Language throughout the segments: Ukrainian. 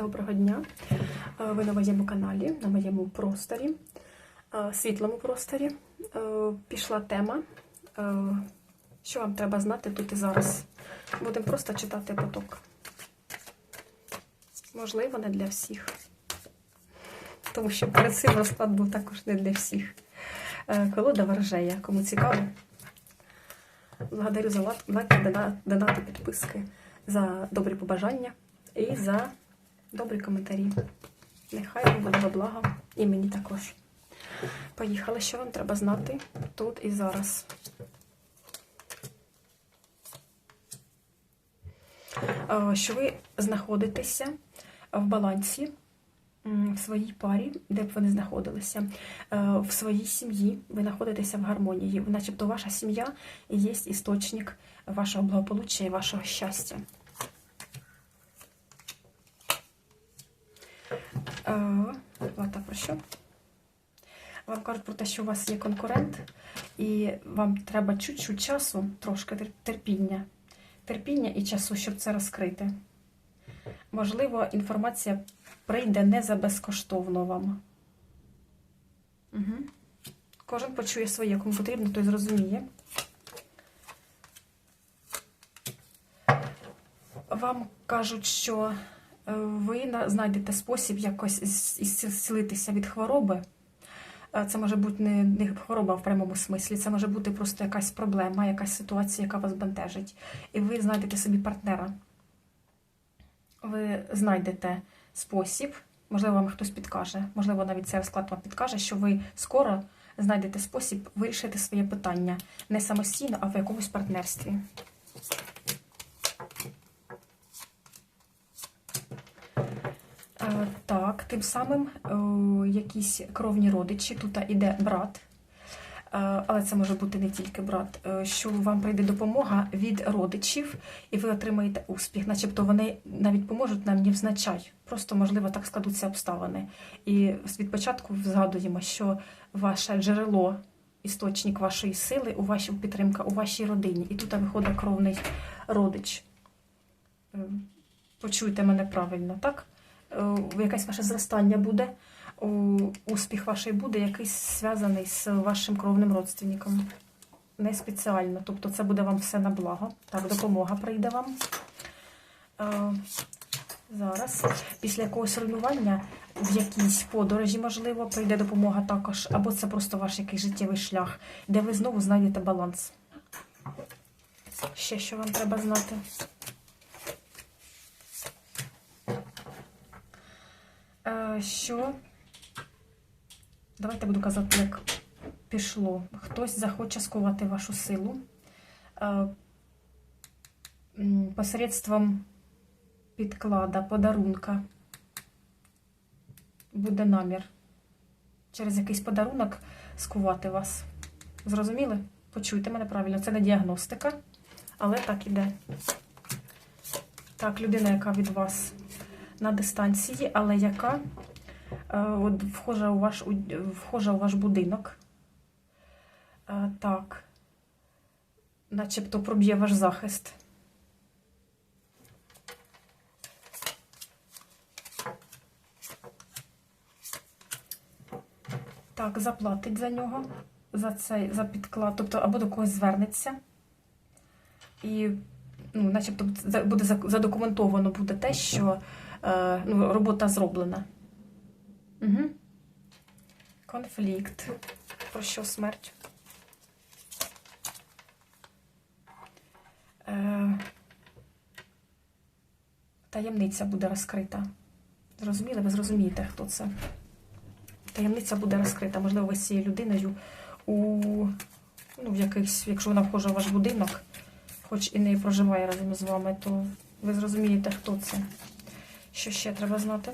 Доброго дня! Е, Ви на моєму каналі, на моєму просторі, е, світлому просторі. Е, Пішла тема, що вам треба знати тут і зараз. Будемо просто читати поток. Можливо, не для всіх. Тому що перед цим розклад був також не для всіх. Колода ворожея, кому цікаво. Благодарю за лайк- лайки, донати, підписки, за добрі побажання і за добрі коментарі. Нехай вам буде во благо і мені також. Поїхали, що вам треба знати тут і зараз. Е, Що ви знаходитеся в балансі в своїй парі, де б ви не знаходилися, Е, в своїй сім'ї ви знаходитеся в гармонії. Начебто ваша сім'я є істочник вашого благополуччя і вашого щастя. Е, про що? Вам кажуть про те, що у вас є конкурент, і вам треба чуть-чуть часу, трошки терпіння. Терпіння і часу, щоб це розкрити. Можливо, інформація прийде не за безкоштовно вам. Угу. Кожен почує своє, кому потрібно, той зрозуміє. Вам кажуть, що ви знайдете спосіб якось зцілитися від хвороби. Е, Це може бути не, не хвороба в прямому смислі, це може бути просто якась проблема, якась ситуація, яка вас бентежить. І ви знайдете собі партнера. Ви знайдете спосіб, можливо, вам хтось підкаже, можливо, навіть цей розклад вам підкаже, що ви скоро знайдете спосіб вирішити своє питання не самостійно, а в якомусь партнерстві. Е, Так, тим самим е, якісь кровні родичі, тут іде брат, Е, але це може бути не тільки брат, е, що вам прийде допомога від родичів, і ви отримаєте успіх, начебто вони навіть поможуть нам невзначай. Просто, можливо, так складуться обставини. І від початку згадуємо, що ваше джерело, істочник вашої сили, у вашій підтримка у вашій родині. І тут виходить кровний родич. Почуйте мене правильно, так? Е, Якесь ваше зростання буде, успіх ваший буде якийсь зв'язаний з вашим кровним родственником. Не спеціально. Тобто це буде вам все на благо. Так, допомога прийде вам. Е, Зараз. Після якогось руйнування в якійсь подорожі, можливо, прийде допомога також, або це просто ваш якийсь життєвий шлях, де ви знову знайдете баланс. Ще що вам треба знати? Що? Давайте буду казати, як пішло. Хтось захоче скувати вашу силу. Е, м, Посередством підклада, подарунка буде намір. Через якийсь подарунок скувати вас. Зрозуміли? Почуйте мене правильно. Це не діагностика, але так іде. Так, людина, яка від вас на дистанції, але яка е, вхожа, у ваш, вхожа у ваш будинок. Е, так. Начебто проб'є ваш захист. Так, заплатить за нього, за цей за підклад, тобто або до когось звернеться. І, ну, начебто, буде задокументовано буде те, що ну, робота зроблена. Угу. Конфлікт. Про що смерть? Е, таємниця буде розкрита. Зрозуміли? Ви зрозумієте, хто це? Таємниця буде розкрита. Можливо, ви з цією людиною у ну, в якихось, якщо вона вхожа в ваш будинок, хоч і не проживає разом з вами, то ви зрозумієте, хто це. Що ще треба знати?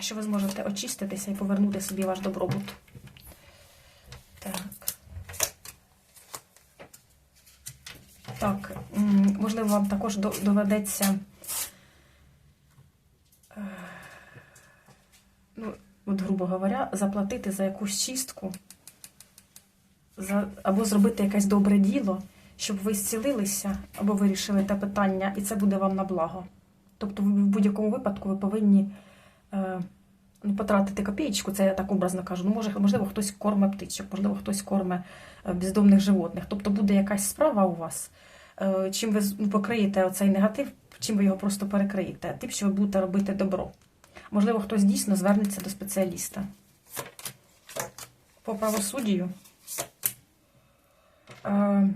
Що ви зможете очиститися і повернути собі ваш добробут. Так. Так, можливо, вам також доведеться. е, Ну, от, грубо говоря, заплатити за якусь чистку, за, або зробити якесь добре діло, щоб ви зцілилися, або вирішили те питання, і це буде вам на благо. Тобто, в будь-якому випадку ви повинні е, ну, потратити копієчку, це я так образно кажу. Ну, може, можливо, хтось корме птичок, можливо, хтось корме бездомних животних. Тобто буде якась справа у вас, е, чим ви ну, покриєте оцей негатив, чим ви його просто перекриєте, тим, що ви будете робити добро. Можливо, хтось дійсно звернеться до спеціаліста. По правосуддю е,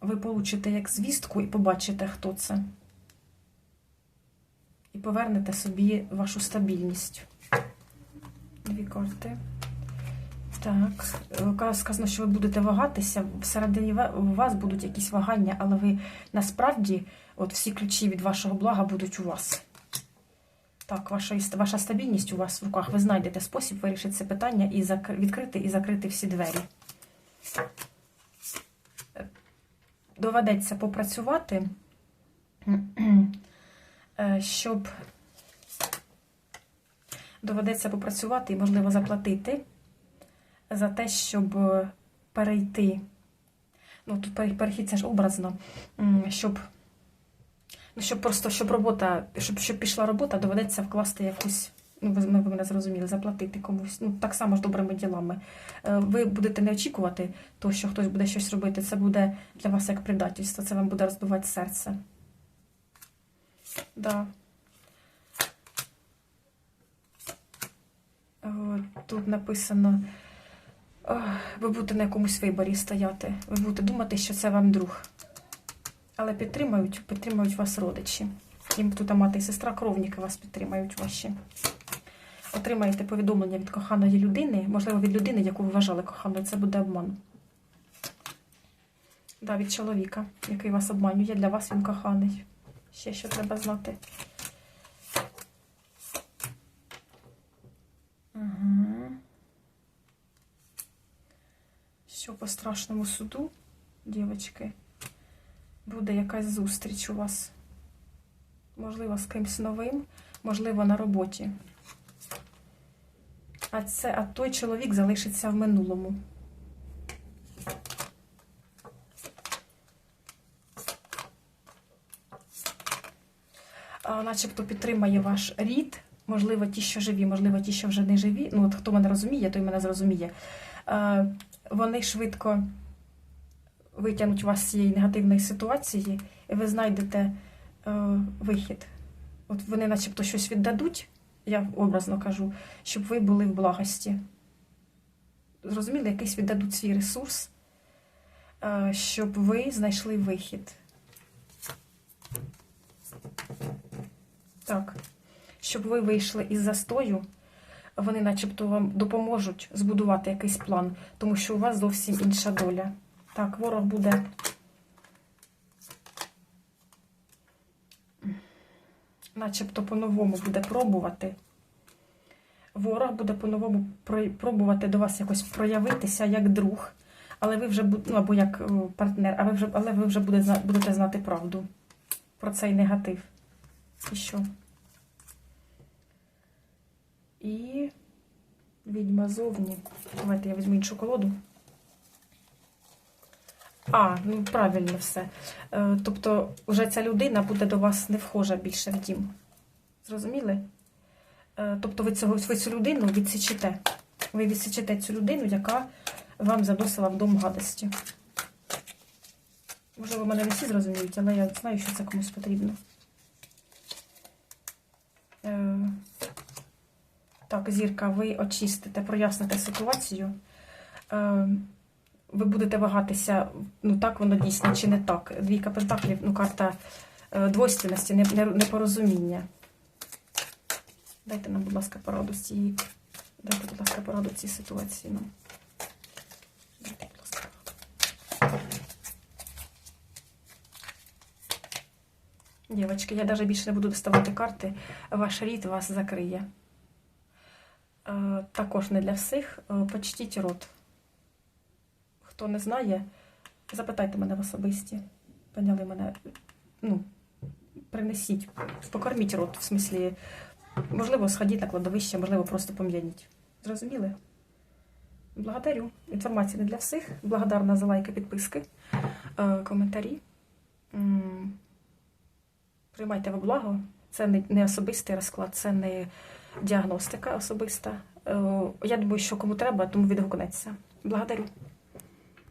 ви получите як звістку і побачите, хто це. Повернете собі вашу стабільність. Дві карти. Так, е, сказано, що ви будете вагатися. Всередині у вас будуть якісь вагання, але ви насправді, от всі ключі від вашого блага будуть у вас. Так, ваша, ваша стабільність у вас в руках. Ви знайдете спосіб вирішити це питання і відкрити і закрити всі двері. Е, Доведеться попрацювати, щоб доведеться попрацювати і, можливо, заплатити за те, щоб е, перейти. Ну, тут перехід це ж образно, щоб, ну, щоб просто щоб робота, щоб, щоб пішла робота, доведеться вкласти якусь. Ну, ви, мене зрозуміли, заплатити комусь. Ну, так само ж добрими ділами. Е, Ви будете не очікувати, то, що хтось буде щось робити. Це буде для вас як предательство, це вам буде розбивати серце. Да. Тут написано. Ви будете на якомусь виборі стояти. Ви будете думати, що це вам друг. Але підтримають, підтримають вас родичі. Їм тут мати і сестра, кровніки вас підтримають ваші. Отримаєте повідомлення від коханої людини, можливо, від людини, яку ви вважали коханою. Це буде обман. Да, від чоловіка, який вас обманює. Для вас він коханий. Ще що треба знати. Угу. Що по страшному суду, дівчатки, буде якась зустріч у вас. Можливо, з кимсь новим, можливо, на роботі. А це, а той чоловік залишиться в минулому. Начебто підтримає ваш рід, можливо, ті, що живі, можливо, ті, що вже не живі. Ну, от хто мене розуміє, той мене зрозуміє. Е, Вони швидко витягнуть вас з цієї негативної ситуації, і ви знайдете е, вихід. От вони начебто щось віддадуть, я образно кажу, щоб ви були в благості. Зрозуміли, якийсь віддадуть свій ресурс, е, щоб ви знайшли вихід. Так, щоб ви вийшли із застою, вони начебто вам допоможуть збудувати якийсь план, тому що у вас зовсім інша доля. Так, ворог буде. Начебто по-новому буде пробувати. Ворог буде по-новому пробувати до вас якось проявитися як друг, але ви вже ну, або як е, партнер, а ви вже, але ви вже буде, будете знати правду про цей негатив. Що? І відьма зовні. Давайте я візьму іншу колоду. А, ну правильно все. Е, тобто, вже ця людина буде до вас не вхожа більше в дім. Зрозуміли? Е, тобто, ви, цього, ви цю людину відсічете. Ви відсічете цю людину, яка вам заносила в дом гадості. Можливо, мене не всі зрозуміють, але я знаю, що це комусь потрібно. Е, Так, зірка, ви очистите, проясните ситуацію. Е, Ви будете вагатися, ну так воно дійсно чи не так. Двійка пентаклів, ну карта е, двойственності, не- не- непорозуміння. Дайте нам, будь ласка, пораду з цієї. Дайте, будь ласка, пораду цій ситуації. нам. Дайте, будь ласка. Дівчатки, я навіть більше не буду доставати карти. Ваш рід вас закриє. Е, Також не для всіх. Е, Почтіть рот. Хто не знає, запитайте мене в особисті. Поняли мене. Ну, принесіть, покорміть рот, в смислі, можливо, сходіть на кладовище, можливо, просто пом'яніть. Зрозуміли? Благодарю. Інформація не для всіх. Благодарна за лайки, підписки, е, коментарі. Приймайте во благо. Це не, не особистий розклад, це не діагностика особиста. Е, Я думаю, що кому треба, тому відгукнеться. Благодарю.